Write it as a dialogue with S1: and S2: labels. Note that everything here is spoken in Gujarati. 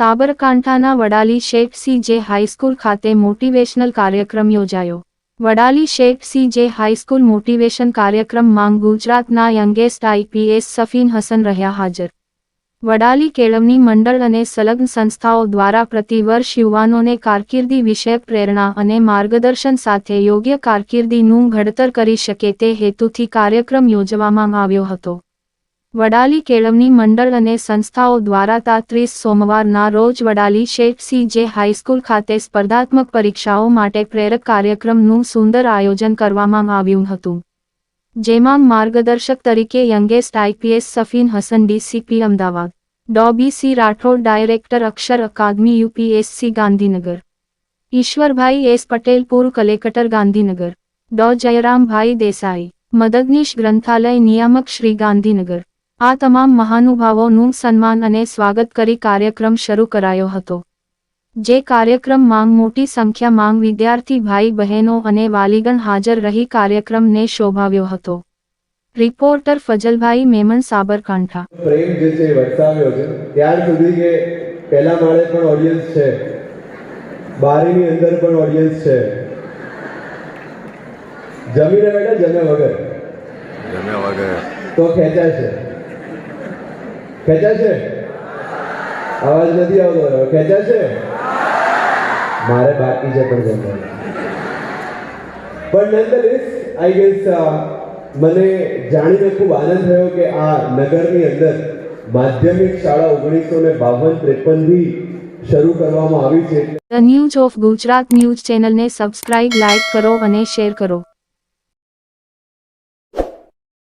S1: સાબરકાંઠાના Vadali Sheikh C J high school ખાતે મોટિવેશનલ કાર્યક્રમ યોજાયો. Vadali Sheikh C J high school motivation કાર્યક્રમ માંગ ગુજરાતના યંગેસ્ટ આઈપીએસ સફીન હસન રહ્યા હાજર. વડાલી કેળવણી મંડળ અને સંલગ્ન સંસ્થાઓ દ્વારા પ્રતિવર્ષ યુવાનોને કારકિર્દી વિષયક પ્રેરણા અને માર્ગદર્શન સાથે યોગ્ય કારકિર્દીનું ઘડતર કરી શકે તે હેતુથી કાર્યક્રમ યોજવામાં આવ્યો હતો. વડાલી કેળવણી મંડળ અને સંસ્થાઓ દ્વારા તા ત્રીસ સોમવારના રોજ વડાલી શેઠ જે હાઈસ્કૂલ ખાતે સ્પર્ધાત્મક પરીક્ષાઓ માટે પ્રેરક કાર્યક્રમનું સુંદર આયોજન કરવામાં આવ્યું હતું. જેમાં માર્ગદર્શક તરીકે youngest IPS Safin Hasan DCP Ahmedabad Dr B C Rathod director Akshar academy UPSC Gandhinagar, Ishwarbhai S Patel પૂર્વ કલેક્ટર ગાંધીનગર, ડો જયરામભાઈ દેસાઈ, મદદનીશ ગ્રંથાલય નિયામક શ્રી ગાંધીનગર આ તમામ મહાનુભાવોનું સન્માન અને સ્વાગત કરી કાર્યક્રમ શરૂ કરાયો હતો. જે કાર્યક્રમ માંગ મોટી સંખ્યા માંગ વિદ્યાર્થી ભાઈ બહેનો અને વાલીગણ હાજર રહી કાર્યક્રમને શોભાવ્યો હતો. રિપોર્ટર ફજલભાઈ મેમન સાબરકાંઠા.
S2: પ્રેમ જે છે વરસાવ્યો છે. ત્યાર સુધી કે પહેલા માળે પણ ઓડિયન્સ છે. બારીની અંદર પણ ઓડિયન્સ છે. જમીને બેઠા જમે વગર?
S3: જમ્યા વગર.
S2: તો ખેંચાય છે ખેંચાય છે? અવાજ નથી આવતો. ખેંચાય છે? મારે બાકી છે પણ જમવાનું. પણ નંદલિસ આઈ ગેસ મને જાણીને ખૂબ આનંદ થયો કે આ નગરની અંદર માધ્યમિક શાળા ઓગણીસો ને બાવન ત્રેપનથી શરૂ કરવામાં આવી છે.
S1: The news of Gujarat news ચેનલને સબસ્ક્રાઇબ લાઇક કરો અને શેર કરો.